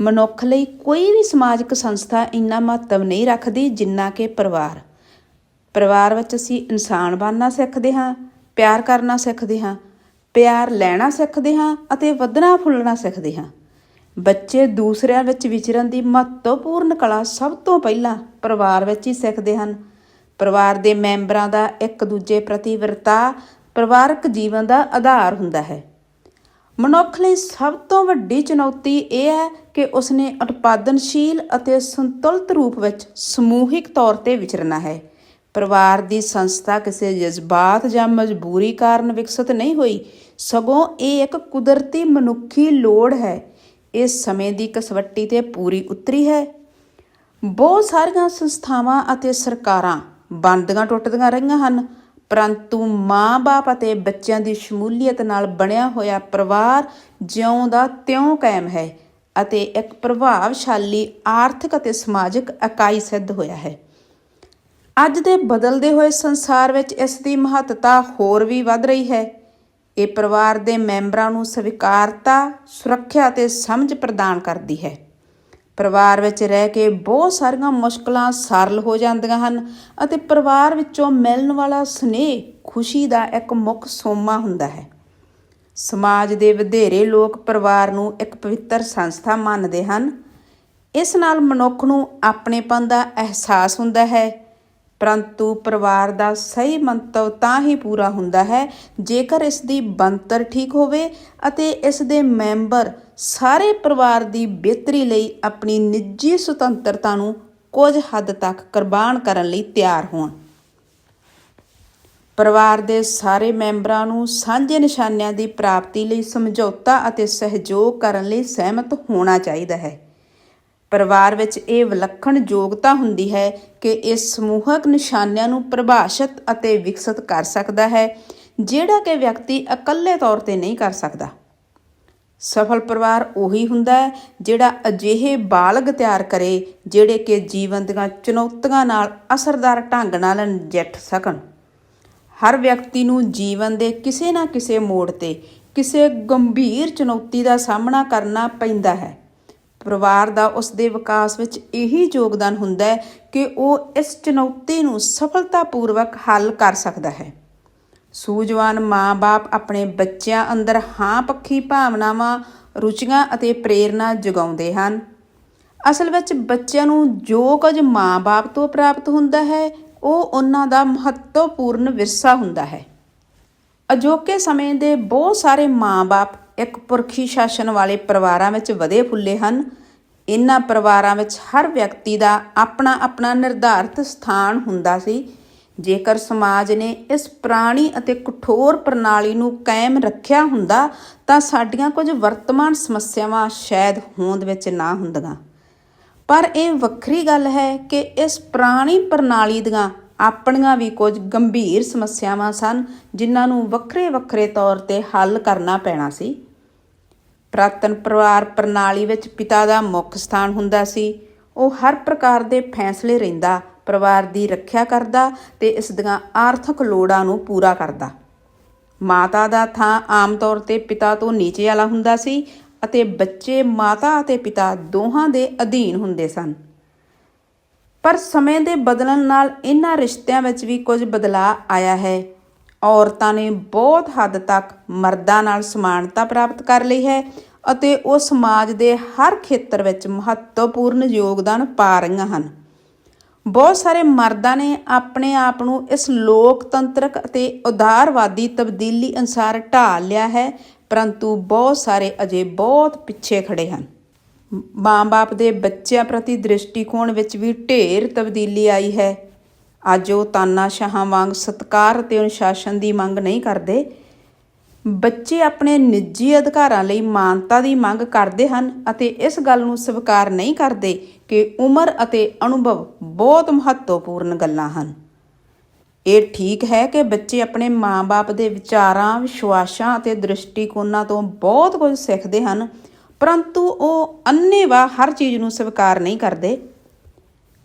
ਮਨੁੱਖ ਲਈ ਕੋਈ ਵੀ ਸਮਾਜਿਕ ਸੰਸਥਾ ਇੰਨਾ ਮਹੱਤਵ ਨਹੀਂ ਰੱਖਦੀ ਜਿੰਨਾ ਕਿ ਪਰਿਵਾਰ। ਪਰਿਵਾਰ ਵਿੱਚ ਅਸੀਂ ਇਨਸਾਨ ਬਣਨਾ ਸਿੱਖਦੇ ਹਾਂ, ਪਿਆਰ ਕਰਨਾ ਸਿੱਖਦੇ ਹਾਂ, ਪਿਆਰ ਲੈਣਾ ਸਿੱਖਦੇ ਹਾਂ ਅਤੇ ਵਧਣਾ ਫੁੱਲਣਾ ਸਿੱਖਦੇ ਹਾਂ। ਬੱਚੇ ਦੂਸਰਿਆਂ ਵਿੱਚ ਵਿਚਰਨ ਦੀ ਮਹੱਤਵਪੂਰਨ ਕਲਾ ਸਭ ਤੋਂ ਪਹਿਲਾਂ ਪਰਿਵਾਰ ਵਿੱਚ ਹੀ ਸਿੱਖਦੇ ਹਨ। ਪਰਿਵਾਰ ਦੇ ਮੈਂਬਰਾਂ ਦਾ ਇੱਕ ਦੂਜੇ ਪ੍ਰਤੀ ਵਰਤਾਅ ਪਰਿਵਾਰਕ ਜੀਵਨ ਦਾ ਆਧਾਰ ਹੁੰਦਾ ਹੈ। ਮਨੁੱਖ ਲਈ ਸਭ ਤੋਂ ਵੱਡੀ ਚੁਣੌਤੀ ਇਹ ਹੈ ਕਿ ਉਸਨੇ ਉਤਪਾਦਨਸ਼ੀਲ ਅਤੇ ਸੰਤੁਲਿਤ ਰੂਪ ਵਿੱਚ ਸਮੂਹਿਕ ਤੌਰ ਤੇ ਵਿਚਰਨਾ ਹੈ। ਪਰਿਵਾਰ ਦੀ ਸੰਸਥਾ ਕਿਸੇ ਜਜ਼ਬਾਤ ਜਾਂ ਮਜਬੂਰੀ ਕਾਰਨ ਵਿਕਸਿਤ ਨਹੀਂ ਹੋਈ, ਸਗੋਂ ਇਹ ਇੱਕ ਕੁਦਰਤੀ ਮਨੁੱਖੀ ਲੋੜ ਹੈ। ਇਹ ਸਮੇਂ ਦੀ ਕਸਵੱਟੀ ਤੇ ਪੂਰੀ ਉਤਰੀ ਹੈ। ਬਹੁਤ ਸਾਰੀਆਂ ਸੰਸਥਾਵਾਂ ਅਤੇ ਸਰਕਾਰਾਂ ਬਣਦੀਆਂ ਟੁੱਟਦੀਆਂ ਰਹੀਆਂ ਹਨ ਪਰੰਤੂ ਮਾਂ-ਬਾਪ ਅਤੇ ਬੱਚਿਆਂ ਦੀ ਸ਼ਮੂਲੀਅਤ ਨਾਲ ਬਣਿਆ ਹੋਇਆ ਪਰਿਵਾਰ ਜਿਉਂ ਦਾ ਤਿਉਂ ਕਾਇਮ ਹੈ ਅਤੇ ਇੱਕ ਪ੍ਰਭਾਵਸ਼ਾਲੀ, ਆਰਥਿਕ ਅਤੇ ਸਮਾਜਿਕ ਇਕਾਈ ਸਿੱਧ ਹੋਇਆ ਹੈ। ਅੱਜ ਦੇ ਬਦਲਦੇ ਹੋਏ ਸੰਸਾਰ ਵਿੱਚ ਇਸ ਦੀ ਮਹੱਤਤਾ ਹੋਰ ਵੀ ਵੱਧ ਰਹੀ ਹੈ। ਇਹ ਪਰਿਵਾਰ ਦੇ ਮੈਂਬਰਾਂ ਨੂੰ ਸਵੀਕਾਰਤਾ, ਸੁਰੱਖਿਆ ਅਤੇ ਸਮਝ ਪ੍ਰਦਾਨ ਕਰਦੀ ਹੈ। ਪਰਿਵਾਰ ਵਿੱਚ ਰਹਿ ਕੇ ਬਹੁਤ ਸਾਰੀਆਂ ਮੁਸ਼ਕਲਾਂ ਸਰਲ ਹੋ ਜਾਂਦੀਆਂ ਹਨ ਅਤੇ ਪਰਿਵਾਰ ਵਿੱਚੋਂ ਮਿਲਣ ਵਾਲਾ ਸਨੇਹ ਖੁਸ਼ੀ ਦਾ ਇੱਕ ਮੁੱਖ ਸੋਮਾ ਹੁੰਦਾ ਹੈ। ਸਮਾਜ ਦੇ ਵਧੇਰੇ ਲੋਕ ਪਰਿਵਾਰ ਨੂੰ ਇੱਕ ਪਵਿੱਤਰ ਸੰਸਥਾ ਮੰਨਦੇ ਹਨ। ਇਸ ਨਾਲ ਮਨੁੱਖ ਨੂੰ ਆਪਣੇਪਨ ਦਾ ਅਹਿਸਾਸ ਹੁੰਦਾ ਹੈ ਪਰੰਤੂ ਪਰਿਵਾਰ ਦਾ ਸਹੀ ਮੰਤਵ ਤਾਂ ਹੀ ਪੂਰਾ ਹੁੰਦਾ ਹੈ ਜੇਕਰ ਇਸ ਦੀ ਬਣਤਰ ਠੀਕ ਹੋਵੇ ਅਤੇ ਇਸ ਦੇ ਮੈਂਬਰ ਸਾਰੇ ਪਰਿਵਾਰ ਦੀ ਬਿਹਤਰੀ ਲਈ ਆਪਣੀ ਨਿੱਜੀ ਸੁਤੰਤਰਤਾ ਨੂੰ ਕੁਝ ਹੱਦ ਤੱਕ ਕੁਰਬਾਨ ਕਰਨ ਲਈ ਤਿਆਰ ਹੋਣ। ਪਰਿਵਾਰ ਦੇ ਸਾਰੇ ਮੈਂਬਰਾਂ ਨੂੰ ਸਾਂਝੇ ਨਿਸ਼ਾਨਿਆਂ ਦੀ ਪ੍ਰਾਪਤੀ ਲਈ ਸਮਝੌਤਾ ਅਤੇ ਸਹਿਯੋਗ ਕਰਨ ਲਈ ਸਹਿਮਤ ਹੋਣਾ ਚਾਹੀਦਾ ਹੈ। ਪਰਿਵਾਰ ਵਿੱਚ ਇਹ ਵਿਲੱਖਣ ਯੋਗਤਾ ਹੁੰਦੀ ਹੈ ਕਿ ਇਹ ਸਮੂਹਕ ਨਿਸ਼ਾਨਿਆਂ ਨੂੰ ਪਰਿਭਾਸ਼ਿਤ ਅਤੇ ਵਿਕਸਿਤ ਕਰ ਸਕਦਾ ਹੈ, ਜਿਹੜਾ ਕਿ ਵਿਅਕਤੀ ਇਕੱਲੇ ਤੌਰ ਤੇ ਨਹੀਂ ਕਰ ਸਕਦਾ। ਸਫਲ ਪਰਿਵਾਰ ਉਹੀ ਹੁੰਦਾ ਹੈ ਜਿਹੜਾ ਅਜਿਹੇ ਬਾਲਗ ਤਿਆਰ ਕਰੇ, ਜਿਹੜੇ ਕਿ ਜੀਵਨ ਦੀਆਂ ਚੁਣੌਤੀਆਂ ਨਾਲ ਅਸਰਦਾਰ ਢੰਗ ਨਾਲ ਨਜਿੱਠ ਸਕਣ। ਹਰ ਵਿਅਕਤੀ ਨੂੰ ਜੀਵਨ ਦੇ ਕਿਸੇ ਨਾ ਕਿਸੇ ਮੋੜ ਤੇ ਕਿਸੇ ਗੰਭੀਰ ਚੁਣੌਤੀ ਦਾ ਸਾਹਮਣਾ ਕਰਨਾ ਪੈਂਦਾ ਹੈ। ਪਰਿਵਾਰ ਦਾ ਉਸ ਦੇ ਵਿਕਾਸ ਵਿੱਚ ਇਹੀ ਯੋਗਦਾਨ ਹੁੰਦਾ ਹੈ ਕਿ ਉਹ ਇਸ ਚੁਣੌਤੀ ਨੂੰ ਸਫਲਤਾਪੂਰਵਕ ਹੱਲ ਕਰ ਸਕਦਾ ਹੈ। ਸੂਝਵਾਨ ਮਾਂ-ਬਾਪ ਆਪਣੇ ਬੱਚਿਆਂ ਅੰਦਰ ਹਾਂ ਪੱਖੀ ਭਾਵਨਾਵਾਂ, ਰੁਚੀਆਂ ਅਤੇ ਪ੍ਰੇਰਣਾ ਜਗਾਉਂਦੇ ਹਨ। ਅਸਲ ਵਿੱਚ ਬੱਚਿਆਂ ਨੂੰ ਜੋ ਕੁਝ ਮਾਂ-ਬਾਪ ਤੋਂ ਪ੍ਰਾਪਤ ਹੁੰਦਾ ਹੈ, ਉਹ ਉਹਨਾਂ ਦਾ ਮਹੱਤਵਪੂਰਨ ਵਿਰਸਾ ਹੁੰਦਾ ਹੈ। ਅਜੋਕੇ ਸਮੇਂ ਦੇ ਬਹੁਤ ਸਾਰੇ ਮਾਂ-ਬਾਪ ਇੱਕ ਪੁਰਖੀ ਸ਼ਾਸਨ ਵਾਲੇ ਪਰਿਵਾਰਾਂ ਵਿੱਚ ਵਧੇ ਫੁੱਲੇ ਹਨ। ਇਹਨਾਂ ਪਰਿਵਾਰਾਂ ਵਿੱਚ ਹਰ ਵਿਅਕਤੀ ਦਾ ਆਪਣਾ ਆਪਣਾ ਨਿਰਧਾਰਤ ਸਥਾਨ ਹੁੰਦਾ ਸੀ। ਜੇਕਰ ਸਮਾਜ ਨੇ ਇਸ ਪ੍ਰਾਣੀ ਅਤੇ ਕਠੋਰ ਪ੍ਰਣਾਲੀ ਨੂੰ ਕਾਇਮ ਰੱਖਿਆ ਹੁੰਦਾ, ਤਾਂ ਸਾਡੀਆਂ ਕੁਝ ਵਰਤਮਾਨ ਸਮੱਸਿਆਵਾਂ ਸ਼ਾਇਦ ਹੋਂਦ ਵਿੱਚ ਨਾ ਹੁੰਦੀਆਂ। ਪਰ ਇਹ ਵੱਖਰੀ ਗੱਲ ਹੈ ਕਿ ਇਸ ਪ੍ਰਾਣੀ ਪ੍ਰਣਾਲੀ ਦੀਆਂ ਆਪਣੀਆਂ ਵੀ ਕੁਝ ਗੰਭੀਰ ਸਮੱਸਿਆਵਾਂ ਸਨ, ਜਿਨ੍ਹਾਂ ਨੂੰ ਵੱਖਰੇ ਵੱਖਰੇ ਤੌਰ ਤੇ ਹੱਲ ਕਰਨਾ ਪੈਣਾ ਸੀ। ਪੁਰਾਤਨ ਪਰਿਵਾਰ ਪ੍ਰਣਾਲੀ ਵਿੱਚ ਪਿਤਾ ਦਾ ਮੁੱਖ ਸਥਾਨ ਹੁੰਦਾ ਸੀ। ਉਹ ਹਰ ਪ੍ਰਕਾਰ ਦੇ ਫੈਸਲੇ ਰਹਿੰਦਾ, ਪਰਿਵਾਰ ਦੀ ਰੱਖਿਆ ਕਰਦਾ ਤੇ ਇਸ ਦੀਆਂ ਆਰਥਿਕ ਲੋੜਾਂ ਨੂੰ ਪੂਰਾ ਕਰਦਾ। ਮਾਤਾ ਦਾ ਥਾਂ ਆਮ ਤੌਰ ਤੇ ਪਿਤਾ ਤੋਂ ਨੀਚੇ ਵਾਲਾ ਹੁੰਦਾ ਸੀ ਅਤੇ ਬੱਚੇ, ਮਾਤਾ ਅਤੇ ਪਿਤਾ ਦੋਹਾਂ ਦੇ ਅਧੀਨ ਹੁੰਦੇ ਸਨ। ਪਰ ਸਮੇਂ ਦੇ ਬਦਲਣ ਨਾਲ ਇਹਨਾਂ ਰਿਸ਼ਤਿਆਂ ਵਿੱਚ ਵੀ ਕੁਝ ਬਦਲਾਅ ਆਇਆ ਹੈ। ਔਰਤਾਂ ਨੇ ਬਹੁਤ ਹੱਦ ਤੱਕ ਮਰਦਾਂ ਨਾਲ ਸਮਾਨਤਾ ਪ੍ਰਾਪਤ ਕਰ ਲਈ ਹੈ ਅਤੇ ਉਹ ਸਮਾਜ ਦੇ ਹਰ ਖੇਤਰ ਵਿੱਚ ਮਹੱਤਵਪੂਰਨ ਯੋਗਦਾਨ ਪਾ ਰਹੀਆਂ ਹਨ। ਬਹੁਤ ਸਾਰੇ ਮਰਦਾਂ ਨੇ ਆਪਣੇ ਆਪ ਨੂੰ ਇਸ ਲੋਕਤੰਤਰਕ ਅਤੇ ਉਦਾਰਵਾਦੀ ਤਬਦੀਲੀ ਅਨਸਾਰ ਢਾਲ ਲਿਆ ਹੈ, ਪਰੰਤੂ ਬਹੁਤ ਸਾਰੇ ਅਜੇ ਬਹੁਤ ਪਿੱਛੇ ਖੜੇ ਹਨ। ਮਾਂ-ਬਾਪ ਦੇ ਬੱਚਿਆਂ ਪ੍ਰਤੀ ਦ੍ਰਿਸ਼ਟੀਕੋਣ ਵਿੱਚ ਵੀ ਢੇਰ ਤਬਦੀਲੀ ਆਈ ਹੈ। ਅੱਜ ਉਹ ਤਾਨਾਸ਼ਾਹਾਂ ਵਾਂਗ ਸਤਕਾਰ ਅਤੇ ਅਨੁਸ਼ਾਸਨ ਦੀ ਮੰਗ ਨਹੀਂ ਕਰਦੇ। ਬੱਚੇ ਆਪਣੇ ਨਿੱਜੀ ਅਧਿਕਾਰਾਂ ਲਈ ਮਾਨਤਾ ਦੀ ਮੰਗ ਕਰਦੇ ਹਨ ਅਤੇ ਇਸ ਗੱਲ ਨੂੰ ਸਵੀਕਾਰ ਨਹੀਂ ਕਰਦੇ ਕਿ ਉਮਰ ਅਤੇ ਅਨੁਭਵ ਬਹੁਤ ਮਹੱਤਵਪੂਰਨ ਗੱਲਾਂ ਹਨ। ਇਹ ਠੀਕ ਹੈ ਕਿ ਬੱਚੇ ਆਪਣੇ ਮਾਂ-ਬਾਪ ਦੇ ਵਿਚਾਰਾਂ, ਵਿਸ਼ਵਾਸਾਂ ਅਤੇ ਦ੍ਰਿਸ਼ਟੀਕੋਣਾਂ ਤੋਂ ਬਹੁਤ ਕੁਝ ਸਿੱਖਦੇ ਹਨ ਪਰੰਤੂ ਉਹ ਅੰਨੇਵਾਹ ਹਰ ਚੀਜ਼ ਨੂੰ ਸਵੀਕਾਰ ਨਹੀਂ ਕਰਦੇ।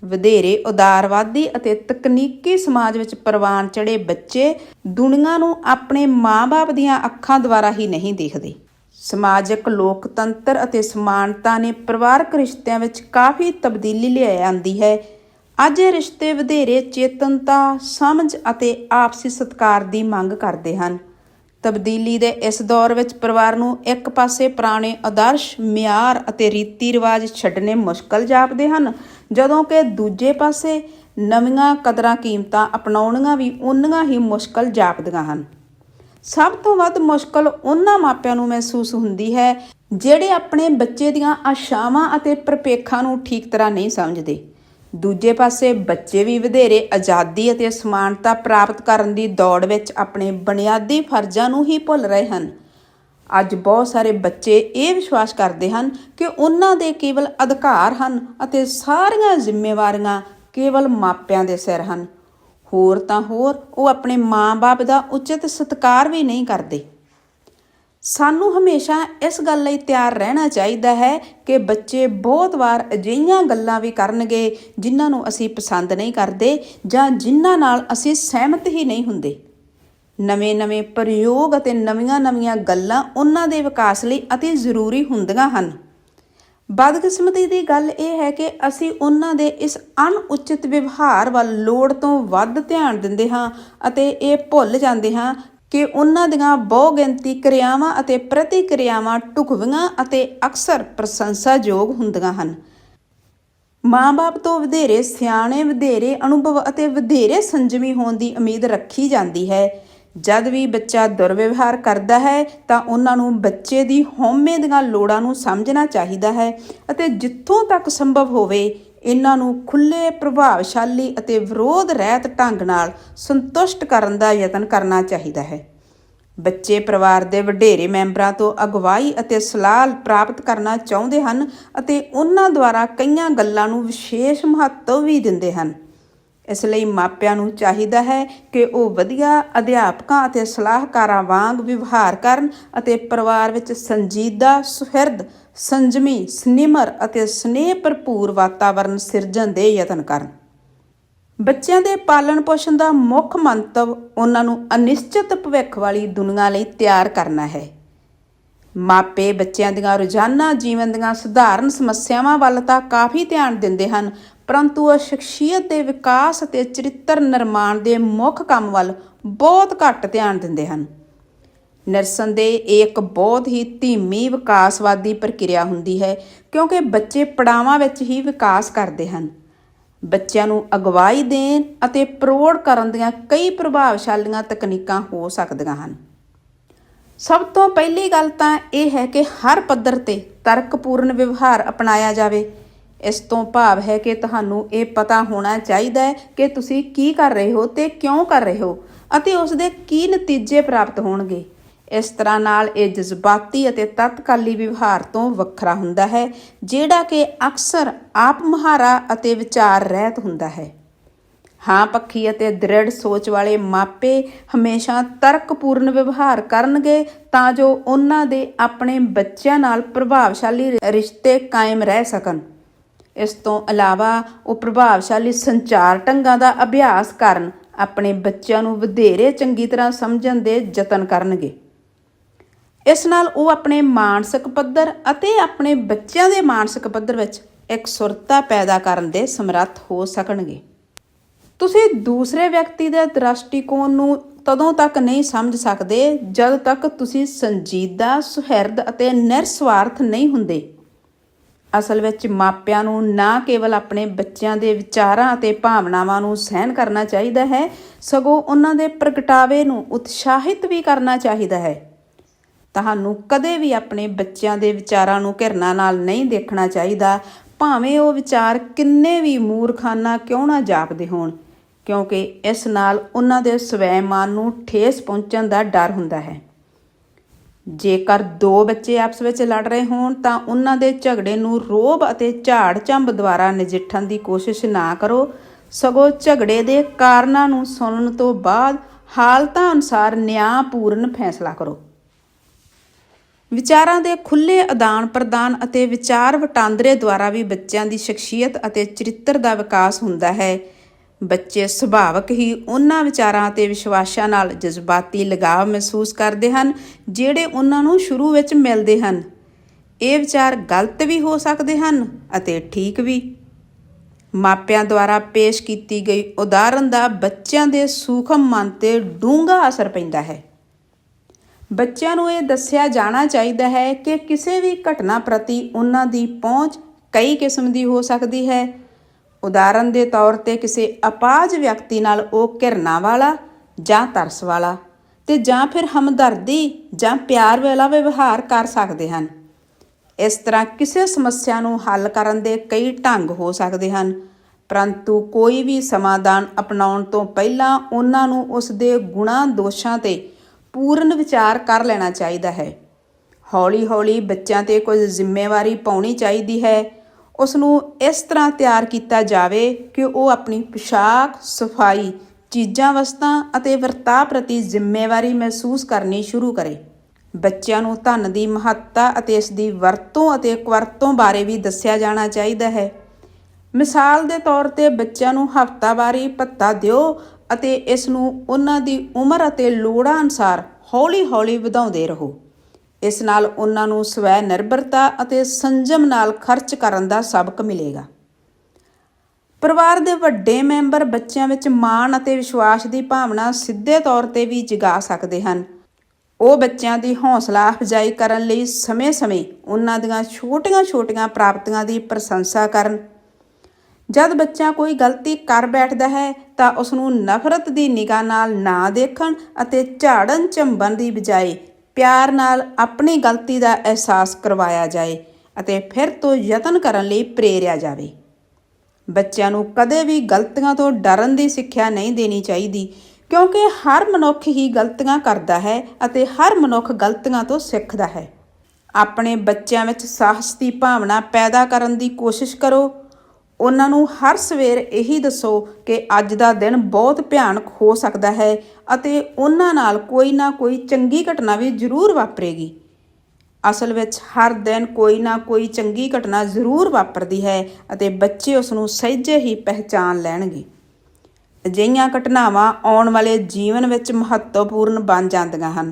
ਵਧੇਰੇ ਉਦਾਰਵਾਦੀ ਅਤੇ ਤਕਨੀਕੀ ਸਮਾਜ ਵਿੱਚ ਪ੍ਰਵਾਨ ਚੜੇ ਬੱਚੇ ਦੁਨੀਆ ਨੂੰ ਆਪਣੇ ਮਾਂ-ਬਾਪ ਦੀਆਂ ਅੱਖਾਂ ਦੁਆਰਾ ਹੀ ਨਹੀਂ ਦੇਖਦੇ। ਸਮਾਜਿਕ ਲੋਕਤੰਤਰ ਅਤੇ ਸਮਾਨਤਾ ਨੇ ਪਰਿਵਾਰਕ ਰਿਸ਼ਤਿਆਂ ਵਿੱਚ ਕਾਫੀ ਤਬਦੀਲੀ ਲਿਆ ਆਂਦੀ ਹੈ। ਅੱਜ ਇਹ ਰਿਸ਼ਤੇ ਵਧੇਰੇ ਚੇਤਨਤਾ, ਸਮਝ ਅਤੇ ਆਪਸੀ ਸਤਿਕਾਰ ਦੀ ਮੰਗ ਕਰਦੇ ਹਨ। ਤਬਦੀਲੀ ਦੇ ਇਸ ਦੌਰ ਵਿੱਚ ਪਰਿਵਾਰ ਨੂੰ ਇੱਕ ਪਾਸੇ ਪੁਰਾਣੇ ਆਦਰਸ਼, ਮਿਆਰ ਅਤੇ ਰੀਤੀ ਰਿਵਾਜ ਛੱਡਣੇ ਮੁਸ਼ਕਲ ਜਾਪਦੇ ਹਨ ਜਦੋਂ ਕਿ ਦੂਜੇ ਪਾਸੇ ਨਵੀਆਂ ਕਦਰਾਂ ਕੀਮਤਾਂ ਅਪਣਾਉਣੀਆਂ ਵੀ ਉਨੀਆਂ ਹੀ ਮੁਸ਼ਕਲ ਜਾਪਦੀਆਂ ਹਨ। ਸਭ ਤੋਂ ਵੱਧ ਮੁਸ਼ਕਲ ਉਹਨਾਂ ਮਾਪਿਆਂ ਨੂੰ ਮਹਿਸੂਸ ਹੁੰਦੀ ਹੈ, ਜਿਹੜੇ ਆਪਣੇ ਬੱਚੇ ਦੀਆਂ ਆਸ਼ਾਵਾਂ ਅਤੇ ਪ੍ਰਪੇਖਾਂ ਨੂੰ ਠੀਕ ਤਰ੍ਹਾਂ ਨਹੀਂ ਸਮਝਦੇ। ਦੂਜੇ ਪਾਸੇ ਬੱਚੇ ਵੀ ਵਧੇਰੇ ਆਜ਼ਾਦੀ ਅਤੇ ਸਮਾਨਤਾ ਪ੍ਰਾਪਤ ਕਰਨ ਦੀ ਦੌੜ ਵਿੱਚ ਆਪਣੇ ਬੁਨਿਆਦੀ ਫਰਜ਼ਾਂ ਨੂੰ ਹੀ ਭੁੱਲ ਰਹੇ ਹਨ। ਅੱਜ ਬਹੁਤ ਸਾਰੇ ਬੱਚੇ ਇਹ ਵਿਸ਼ਵਾਸ ਕਰਦੇ ਹਨ ਕਿ ਉਹਨਾਂ ਦੇ ਕੇਵਲ ਅਧਿਕਾਰ ਹਨ ਅਤੇ ਸਾਰੀਆਂ ਜ਼ਿੰਮੇਵਾਰੀਆਂ ਕੇਵਲ ਮਾਪਿਆਂ ਦੇ ਸਿਰ ਹਨ। ਹੋਰ ਤਾਂ ਹੋਰ, ਉਹ ਆਪਣੇ ਮਾਂ-ਬਾਪ ਦਾ ਉਚਿਤ ਸਤਿਕਾਰ ਵੀ ਨਹੀਂ ਕਰਦੇ। ਸਾਨੂੰ ਹਮੇਸ਼ਾ ਇਸ ਗੱਲ ਲਈ ਤਿਆਰ ਰਹਿਣਾ ਚਾਹੀਦਾ ਹੈ ਕਿ ਬੱਚੇ ਬਹੁਤ ਵਾਰ ਅਜਿਹੀਆਂ ਗੱਲਾਂ ਵੀ ਕਰਨਗੇ ਜਿਨ੍ਹਾਂ ਨੂੰ ਅਸੀਂ ਪਸੰਦ ਨਹੀਂ ਕਰਦੇ ਜਾਂ ਜਿਨ੍ਹਾਂ ਨਾਲ ਅਸੀਂ ਸਹਿਮਤ ਹੀ ਨਹੀਂ ਹੁੰਦੇ। ਨਵੇਂ-ਨਵੇਂ ਪ੍ਰਯੋਗ ਅਤੇ ਨਵੀਆਂ-ਨਵੀਆਂ ਗੱਲਾਂ ਉਹਨਾਂ ਦੇ ਵਿਕਾਸ ਲਈ ਅਤੀ ਜ਼ਰੂਰੀ ਹੁੰਦੀਆਂ ਹਨ। ਬਦਕਿਸਮਤੀ ਦੀ ਗੱਲ ਇਹ ਹੈ ਕਿ ਅਸੀਂ ਉਹਨਾਂ ਦੇ ਇਸ ਅਣਉਚਿਤ ਵਿਵਹਾਰ ਵੱਲ ਲੋੜ ਤੋਂ ਵੱਧ ਧਿਆਨ ਦਿੰਦੇ ਹਾਂ ਅਤੇ ਇਹ ਭੁੱਲ ਜਾਂਦੇ ਹਾਂ ਕਿ ਉਹਨਾਂ ਦੀਆਂ ਬਹੁਗਿਣਤੀ ਕਿਰਿਆਵਾਂ ਅਤੇ ਪ੍ਰਤੀਕਿਰਿਆਵਾਂ ਢੁਕਵੀਆਂ ਅਤੇ ਅਕਸਰ ਪ੍ਰਸ਼ੰਸਾਯੋਗ ਹੁੰਦੀਆਂ ਹਨ। ਮਾਂ-ਬਾਪ ਤੋਂ ਵਧੇਰੇ ਸਿਆਣੇ ਵਧੇਰੇ ਅਨੁਭਵ ਅਤੇ ਵਧੇਰੇ ਸੰਜਮੀ ਹੋਣ ਦੀ ਉਮੀਦ ਰੱਖੀ ਜਾਂਦੀ ਹੈ। ਜਦ ਵੀ ਬੱਚਾ ਦੁਰਵਿਵਹਾਰ ਕਰਦਾ ਹੈ, ਤਾਂ ਉਹਨਾਂ ਨੂੰ ਬੱਚੇ ਦੀ ਹਉਮੈ ਦੀਆਂ ਲੋੜਾਂ ਨੂੰ ਸਮਝਣਾ ਚਾਹੀਦਾ ਹੈ ਅਤੇ ਜਿੱਥੋਂ ਤੱਕ ਸੰਭਵ ਹੋਵੇ, ਇਹਨਾਂ ਨੂੰ ਖੁੱਲੇ ਪ੍ਰਭਾਵਸ਼ਾਲੀ ਅਤੇ ਵਿਰੋਧ ਰਹਿਤ ਢੰਗ ਨਾਲ ਸੰਤੁਸ਼ਟ ਕਰਨ ਦਾ ਯਤਨ ਕਰਨਾ ਚਾਹੀਦਾ ਹੈ। ਬੱਚੇ ਪਰਿਵਾਰ ਦੇ ਵਡੇਰੇ ਮੈਂਬਰਾਂ ਤੋਂ ਅਗਵਾਈ ਅਤੇ ਸਲਾਹ ਪ੍ਰਾਪਤ ਕਰਨਾ ਚਾਹੁੰਦੇ ਹਨ ਅਤੇ ਉਹਨਾਂ ਦੁਆਰਾ ਕਈਆਂ ਗੱਲਾਂ ਨੂੰ ਵਿਸ਼ੇਸ਼ ਮਹੱਤਵ ਵੀ ਦਿੰਦੇ ਹਨ। ਇਸ ਲਈ ਮਾਪਿਆਂ ਨੂੰ ਚਾਹੀਦਾ ਹੈ ਕਿ ਉਹ ਵਧੀਆ ਅਧਿਆਪਕਾਂ ਅਤੇ ਸਲਾਹਕਾਰਾਂ ਵਾਂਗ ਵਿਵਹਾਰ ਕਰਨ ਅਤੇ ਪਰਿਵਾਰ ਵਿੱਚ ਸੰਜੀਦਾ ਸੁਹਿਰਦ, ਸੰਜਮੀ, ਸਨਿਮਰ ਅਤੇ ਸਨੇਹ ਭਰਪੂਰ ਵਾਤਾਵਰਣ ਸਿਰਜਣ ਦੇ ਯਤਨ ਕਰਨ। ਬੱਚਿਆਂ ਦੇ ਪਾਲਣ ਪੋਸ਼ਣ ਦਾ ਮੁੱਖ ਮੰਤਵ ਉਹਨਾਂ ਨੂੰ ਅਨਿਸ਼ਚਿਤ ਭਵਿੱਖ ਵਾਲੀ ਦੁਨੀਆ ਲਈ ਤਿਆਰ ਕਰਨਾ ਹੈ। ਮਾਪੇ ਬੱਚਿਆਂ ਦੀਆਂ ਰੋਜ਼ਾਨਾ ਜੀਵਨ ਦੀਆਂ ਸਧਾਰਨ ਸਮੱਸਿਆਵਾਂ ਵੱਲ ਤਾਂ ਕਾਫੀ ਧਿਆਨ ਦਿੰਦੇ ਹਨ ਪਰੰਤੂ ਉਹ ਸ਼ਖਸੀਅਤ ਦੇ ਵਿਕਾਸ ਅਤੇ ਚਰਿੱਤਰ ਨਿਰਮਾਣ ਦੇ ਮੁੱਖ ਕੰਮ ਵੱਲ ਬਹੁਤ ਘੱਟ ਧਿਆਨ ਦਿੰਦੇ ਹਨ। ਨਿਰਸੰਦੇਹ ਇਹ ਇੱਕ ਬਹੁਤ ਹੀ ਧੀਮੀ ਵਿਕਾਸਵਾਦੀ ਪ੍ਰਕਿਰਿਆ ਹੁੰਦੀ ਹੈ, ਕਿਉਂਕਿ ਬੱਚੇ ਪੜਾਵਾਂ ਵਿੱਚ ਹੀ ਵਿਕਾਸ ਕਰਦੇ ਹਨ। ਬੱਚਿਆਂ ਨੂੰ ਅਗਵਾਈ ਦੇਣ ਅਤੇ ਪ੍ਰੋੜ ਕਰਨ ਦੀਆਂ ਕਈ ਪ੍ਰਭਾਵਸ਼ਾਲੀਆਂ ਤਕਨੀਕਾਂ ਹੋ ਸਕਦੀਆਂ ਹਨ। ਸਭ ਤੋਂ ਪਹਿਲੀ ਗੱਲ ਤਾਂ ਇਹ ਹੈ ਕਿ ਹਰ ਪੱਧਰ ਤੇ ਤਰਕਪੂਰਨ ਵਿਵਹਾਰ ਅਪਣਾਇਆ ਜਾਵੇ। ਇਸ ਤੋਂ ਭਾਵ ਹੈ ਕਿ ਤੁਹਾਨੂੰ ਇਹ ਪਤਾ ਹੋਣਾ ਚਾਹੀਦਾ ਹੈ ਕਿ ਤੁਸੀਂ ਕੀ ਕਰ ਰਹੇ ਹੋ ਤੇ ਕਿਉਂ ਕਰ ਰਹੇ ਹੋ ਅਤੇ ਉਸ ਦੇ ਕੀ ਨਤੀਜੇ ਪ੍ਰਾਪਤ ਹੋਣਗੇ। ਇਸ ਤਰ੍ਹਾਂ ਨਾਲ ਇਹ ਜਜ਼ਬਾਤੀ ਅਤੇ ਤਤਕਾਲੀ ਵਿਵਹਾਰ ਤੋਂ ਵੱਖਰਾ ਹੁੰਦਾ ਹੈ, ਜਿਹੜਾ ਕਿ ਅਕਸਰ ਆਪ ਮੁਹਾਰਾ ਅਤੇ ਵਿਚਾਰ ਰਹਿਤ ਹੁੰਦਾ ਹੈ। ਹਾਂ, ਪੱਖੀ ਅਤੇ ਦ੍ਰਿੜ ਸੋਚ ਵਾਲੇ ਮਾਪੇ ਹਮੇਸ਼ਾ ਤਰਕਪੂਰਨ ਵਿਵਹਾਰ ਕਰਨਗੇ ਤਾਂ ਜੋ ਉਹਨਾਂ ਦੇ ਆਪਣੇ ਬੱਚਿਆਂ ਨਾਲ ਪ੍ਰਭਾਵਸ਼ਾਲੀ ਰਿਸ਼ਤੇ ਕਾਇਮ ਰਹਿ ਸਕਣ। ਇਸ ਤੋਂ ਇਲਾਵਾ ਉਹ ਪ੍ਰਭਾਵਸ਼ਾਲੀ ਸੰਚਾਰ ਢੰਗਾਂ ਦਾ ਅਭਿਆਸ ਕਰਨ, ਆਪਣੇ ਬੱਚਿਆਂ ਨੂੰ ਵਧੇਰੇ ਚੰਗੀ ਤਰ੍ਹਾਂ ਸਮਝਣ ਦੇ ਯਤਨ ਕਰਨਗੇ। ਇਸ ਨਾਲ ਉਹ ਆਪਣੇ ਮਾਨਸਿਕ ਪੱਧਰ ਅਤੇ ਆਪਣੇ ਬੱਚਿਆਂ ਦੇ ਮਾਨਸਿਕ ਪੱਧਰ ਵਿੱਚ ਇੱਕ ਸੁਰਤਾ ਪੈਦਾ ਕਰਨ ਦੇ ਸਮਰੱਥ ਹੋ ਸਕਣਗੇ। ਤੁਸੀਂ ਦੂਸਰੇ ਵਿਅਕਤੀ ਦੇ ਦ੍ਰਿਸ਼ਟੀਕੋਣ ਨੂੰ ਤਦੋਂ ਤੱਕ ਨਹੀਂ ਸਮਝ ਸਕਦੇ ਜਦ ਤੱਕ ਤੁਸੀਂ ਸੰਜੀਦਾ, ਸੁਹਿਰਦ ਅਤੇ ਨਿਰਸਵਾਰਥ ਨਹੀਂ ਹੁੰਦੇ। ਅਸਲ ਵਿੱਚ ਮਾਪਿਆਂ ਨੂੰ ਨਾ ਕੇਵਲ ਆਪਣੇ ਬੱਚਿਆਂ ਦੇ ਵਿਚਾਰਾਂ ਅਤੇ ਭਾਵਨਾਵਾਂ ਨੂੰ ਸਹਿਣ ਕਰਨਾ ਚਾਹੀਦਾ ਹੈ, ਸਗੋਂ ਉਹਨਾਂ ਦੇ ਪ੍ਰਗਟਾਵੇ ਨੂੰ ਉਤਸ਼ਾਹਿਤ ਵੀ ਕਰਨਾ ਚਾਹੀਦਾ ਹੈ। ਤੁਹਾਨੂੰ ਕਦੇ ਵੀ ਆਪਣੇ ਬੱਚਿਆਂ ਦੇ ਵਿਚਾਰਾਂ ਨੂੰ ਘਿਰਨਾ ਨਾਲ ਨਹੀਂ ਦੇਖਣਾ ਚਾਹੀਦਾ, ਭਾਵੇਂ ਉਹ ਵਿਚਾਰ ਕਿੰਨੇ ਵੀ ਮੂਰਖਾਨਾ ਕਿਉਂ ਨਾ ਜਾਪਦੇ ਹੋਣ, ਕਿਉਂਕਿ ਇਸ ਨਾਲ ਉਹਨਾਂ ਦੇ ਸਵੈਮਾਨ ਨੂੰ ਠੇਸ ਪਹੁੰਚਣ ਦਾ ਡਰ ਹੁੰਦਾ ਹੈ। ਜੇਕਰ ਦੋ ਬੱਚੇ ਆਪਸ ਵਿੱਚ ਲੜ ਰਹੇ ਹੋਣ, ਤਾਂ ਉਹਨਾਂ ਦੇ ਝਗੜੇ ਨੂੰ ਰੋਬ ਅਤੇ ਝਾੜ ਝੰਬ ਦੁਆਰਾ ਨਜਿੱਠਣ ਦੀ ਕੋਸ਼ਿਸ਼ ਨਾ ਕਰੋ। ਸਗੋਂ ਝਗੜੇ ਦੇ ਕਾਰਨਾਂ ਨੂੰ ਸੁਣਨ ਤੋਂ ਬਾਅਦ ਹਾਲਤਾਂ ਅਨੁਸਾਰ ਨਿਆਂਪੂਰਨ ਫੈਸਲਾ ਕਰੋ। ਵਿਚਾਰਾਂ ਦੇ ਖੁੱਲ੍ਹੇ ਆਦਾਨ ਪ੍ਰਦਾਨ ਅਤੇ ਵਿਚਾਰ ਵਟਾਂਦਰੇ ਦੁਆਰਾ ਵੀ ਬੱਚਿਆਂ ਦੀ ਸ਼ਖਸੀਅਤ ਅਤੇ ਚਰਿੱਤਰ ਦਾ ਵਿਕਾਸ ਹੁੰਦਾ ਹੈ। ਬੱਚੇ ਸੁਭਾਵਕ ਹੀ ਉਹਨਾਂ ਵਿਚਾਰਾਂ ਅਤੇ ਵਿਸ਼ਵਾਸਾਂ ਨਾਲ ਜਜ਼ਬਾਤੀ ਲਗਾਵ ਮਹਿਸੂਸ ਕਰਦੇ ਹਨ, ਜਿਹੜੇ ਉਹਨਾਂ ਨੂੰ ਸ਼ੁਰੂ ਵਿੱਚ ਮਿਲਦੇ ਹਨ। ਇਹ ਵਿਚਾਰ ਗਲਤ ਵੀ ਹੋ ਸਕਦੇ ਹਨ ਅਤੇ ਠੀਕ ਵੀ। ਮਾਪਿਆਂ ਦੁਆਰਾ ਪੇਸ਼ ਕੀਤੀ ਗਈ ਉਦਾਹਰਨ ਦਾ ਬੱਚਿਆਂ ਦੇ ਸੂਖਮ ਮਨ ਤੇ ਡੂੰਘਾ ਅਸਰ ਪੈਂਦਾ ਹੈ। ਬੱਚਿਆਂ ਨੂੰ ਇਹ ਦੱਸਿਆ ਜਾਣਾ ਚਾਹੀਦਾ ਹੈ ਕਿ ਕਿਸੇ ਵੀ ਘਟਨਾ ਪ੍ਰਤੀ ਉਹਨਾਂ ਦੀ ਪਹੁੰਚ ਕਈ ਕਿਸਮ ਦੀ ਹੋ ਸਕਦੀ ਹੈ। ਉਦਾਹਰਨ ਦੇ ਤੌਰ ਤੇ ਕਿਸੇ ਅਪਾਜ ਵਿਅਕਤੀ ਨਾਲ ਉਹ ਘਿਰਨਾ ਵਾਲਾ ਜਾਂ ਤਰਸ ਵਾਲਾ ਤੇ ਜਾਂ ਫਿਰ ਹਮਦਰਦੀ ਜਾਂ ਪਿਆਰ ਵਾਲਾ ਵਿਵਹਾਰ ਕਰ ਸਕਦੇ ਹਨ। ਇਸ ਤਰ੍ਹਾਂ ਕਿਸੇ ਸਮੱਸਿਆ ਨੂੰ ਹੱਲ ਕਰਨ ਦੇ ਕਈ ਢੰਗ ਹੋ ਸਕਦੇ ਹਨ, ਪਰੰਤੂ ਕੋਈ ਵੀ ਸਮਾਧਾਨ ਅਪਣਾਉਣ ਤੋਂ ਪਹਿਲਾਂ ਉਹਨਾਂ ਨੂੰ ਉਸ ਦੇ ਗੁਣਾਂ ਦੋਸ਼ਾਂ ਤੇ ਪੂਰਨ ਵਿਚਾਰ ਕਰ ਲੈਣਾ ਚਾਹੀਦਾ ਹੈ। ਹੌਲੀ-ਹੌਲੀ ਬੱਚਿਆਂ ਤੇ ਕੁਝ ਜ਼ਿੰਮੇਵਾਰੀ ਪਾਉਣੀ ਚਾਹੀਦੀ ਹੈ ਉਸ ਨੂੰ ਇਸ ਤਰ੍ਹਾਂ ਤਿਆਰ ਕੀਤਾ ਜਾਵੇ ਕਿ ਉਹ ਆਪਣੀ ਪੋਸ਼ਾਕ, ਸਫ਼ਾਈ, ਚੀਜ਼ਾਂ, ਵਸਤਾਂ ਅਤੇ ਵਰਤਾਅ ਪ੍ਰਤੀ ਜ਼ਿੰਮੇਵਾਰੀ ਮਹਿਸੂਸ ਕਰਨੀ ਸ਼ੁਰੂ ਕਰੇ। ਬੱਚਿਆਂ ਨੂੰ ਧਨ ਦੀ ਮਹੱਤਤਾ ਅਤੇ ਇਸ ਦੀ ਵਰਤੋਂ ਅਤੇ ਕੁਵਰਤੋਂ ਬਾਰੇ ਵੀ ਦੱਸਿਆ ਜਾਣਾ ਚਾਹੀਦਾ ਹੈ। ਮਿਸਾਲ ਦੇ ਤੌਰ ਤੇ ਬੱਚਿਆਂ ਨੂੰ ਹਫ਼ਤਾਵਾਰੀ ਭੱਤਾ ਦਿਓ ਅਤੇ ਇਸ ਨੂੰ ਉਹਨਾਂ ਦੀ ਉਮਰ ਅਤੇ ਲੋੜਾਂ ਅਨੁਸਾਰ ਹੌਲੀ-ਹੌਲੀ ਵਧਾਉਂਦੇ ਰਹੋ। ਇਸ ਨਾਲ ਉਹਨਾਂ ਨੂੰ ਸਵੈ ਨਿਰਭਰਤਾ ਅਤੇ ਸੰਜਮ ਨਾਲ ਖਰਚ ਕਰਨ ਦਾ ਸਬਕ ਮਿਲੇਗਾ। ਪਰਿਵਾਰ ਦੇ ਵੱਡੇ ਮੈਂਬਰ ਬੱਚਿਆਂ ਵਿੱਚ ਮਾਣ ਅਤੇ ਵਿਸ਼ਵਾਸ ਦੀ ਭਾਵਨਾ ਸਿੱਧੇ ਤੌਰ ਤੇ ਵੀ ਜਗਾ ਸਕਦੇ ਹਨ। ਉਹ ਬੱਚਿਆਂ ਦੀ ਹੌਸਲਾ ਅਫਜ਼ਾਈ ਕਰਨ ਲਈ ਸਮੇਂ-ਸਮੇਂ ਉਹਨਾਂ ਦੀਆਂ ਛੋਟੀਆਂ-ਛੋਟੀਆਂ ਪ੍ਰਾਪਤੀਆਂ ਦੀ ਪ੍ਰਸ਼ੰਸਾ ਕਰਨ। ਜਦ ਬੱਚਾ ਕੋਈ ਗਲਤੀ ਕਰ ਬੈਠਦਾ ਹੈ ਤਾਂ ਉਸ ਨੂੰ ਨਫ਼ਰਤ ਦੀ ਨਿਗਾਹ ਨਾਲ ਨਾ ਦੇਖਣ ਅਤੇ ਝਾੜਨ ਝੰਬਣ ਦੀ ਬਜਾਏ ਪਿਆਰ ਨਾਲ ਆਪਣੀ ਗਲਤੀ ਦਾ ਅਹਿਸਾਸ ਕਰਵਾਇਆ ਜਾਏ ਅਤੇ ਫਿਰ ਤੋਂ ਯਤਨ ਕਰਨ ਲਈ ਪ੍ਰੇਰਿਆ ਜਾਵੇ। ਬੱਚਿਆਂ ਨੂੰ ਕਦੇ ਵੀ ਗਲਤੀਆਂ ਤੋਂ ਡਰਨ ਦੀ ਸਿੱਖਿਆ ਨਹੀਂ ਦੇਣੀ ਚਾਹੀਦੀ, ਕਿਉਂਕਿ ਹਰ ਮਨੁੱਖ ਹੀ ਗਲਤੀਆਂ ਕਰਦਾ ਹੈ ਅਤੇ ਹਰ ਮਨੁੱਖ ਗਲਤੀਆਂ ਤੋਂ ਸਿੱਖਦਾ ਹੈ। ਆਪਣੇ ਬੱਚਿਆਂ ਵਿੱਚ ਸਾਹਸ ਦੀ ਭਾਵਨਾ ਪੈਦਾ ਕਰਨ ਦੀ ਕੋਸ਼ਿਸ਼ ਕਰੋ ਉਹਨਾਂ ਨੂੰ ਹਰ ਸਵੇਰ ਇਹੀ ਦੱਸੋ ਕਿ ਅੱਜ ਦਾ ਦਿਨ ਬਹੁਤ ਭਿਆਨਕ ਹੋ ਸਕਦਾ ਹੈ ਅਤੇ ਉਹਨਾਂ ਨਾਲ ਕੋਈ ਨਾ ਕੋਈ ਚੰਗੀ ਘਟਨਾ ਵੀ ਜ਼ਰੂਰ ਵਾਪਰੇਗੀ। ਅਸਲ ਵਿੱਚ ਹਰ ਦਿਨ ਕੋਈ ਨਾ ਕੋਈ ਚੰਗੀ ਘਟਨਾ ਜ਼ਰੂਰ ਵਾਪਰਦੀ ਹੈ ਅਤੇ ਬੱਚੇ ਉਸ ਨੂੰ ਸਹਿਜੇ ਹੀ ਪਹਿਚਾਨ ਲੈਣਗੇ। ਅਜਿਹੀਆਂ ਘਟਨਾਵਾਂ ਆਉਣ ਵਾਲੇ ਜੀਵਨ ਵਿੱਚ ਮਹੱਤਵਪੂਰਨ ਬਣ ਜਾਂਦੀਆਂ ਹਨ।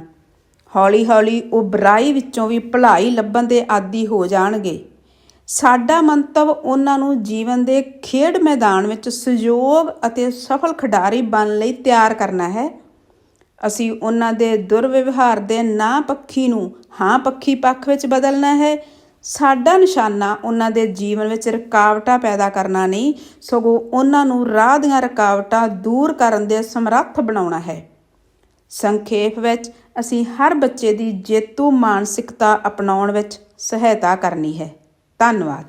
ਹੌਲੀ-ਹੌਲੀ ਉਹ ਬੁਰਾਈ ਵਿੱਚੋਂ ਵੀ ਭਲਾਈ ਲੱਭਣ ਦੇ ਆਦੀ ਹੋ ਜਾਣਗੇ। ਸਾਡਾ ਮੰਤਵ ਉਹਨਾਂ ਨੂੰ ਜੀਵਨ ਦੇ ਖੇਡ ਮੈਦਾਨ ਵਿੱਚ ਸਹਿਯੋਗ ਅਤੇ ਸਫਲ ਖਿਡਾਰੀ ਬਣਨ ਲਈ ਤਿਆਰ ਕਰਨਾ ਹੈ। ਅਸੀਂ ਉਹਨਾਂ ਦੇ ਦੁਰਵਿਵਹਾਰ ਦੇ ਨਾ ਪੱਖੀ ਨੂੰ ਹਾਂ ਪੱਖੀ ਪੱਖ ਵਿੱਚ ਬਦਲਣਾ ਹੈ। ਸਾਡਾ ਨਿਸ਼ਾਨਾ ਉਹਨਾਂ ਦੇ ਜੀਵਨ ਵਿੱਚ ਰੁਕਾਵਟਾਂ ਪੈਦਾ ਕਰਨਾ ਨਹੀਂ, ਸਗੋਂ ਉਹਨਾਂ ਨੂੰ ਰਾਹ ਦੀਆਂ ਰੁਕਾਵਟਾਂ ਦੂਰ ਕਰਨ ਦੇ ਸਮਰੱਥ ਬਣਾਉਣਾ ਹੈ। ਸੰਖੇਪ ਵਿੱਚ, ਅਸੀਂ ਹਰ ਬੱਚੇ ਦੀ ਜੇਤੂ ਮਾਨਸਿਕਤਾ ਅਪਣਾਉਣ ਵਿੱਚ ਸਹਾਇਤਾ ਕਰਨੀ ਹੈ। ਧੰਨਵਾਦ।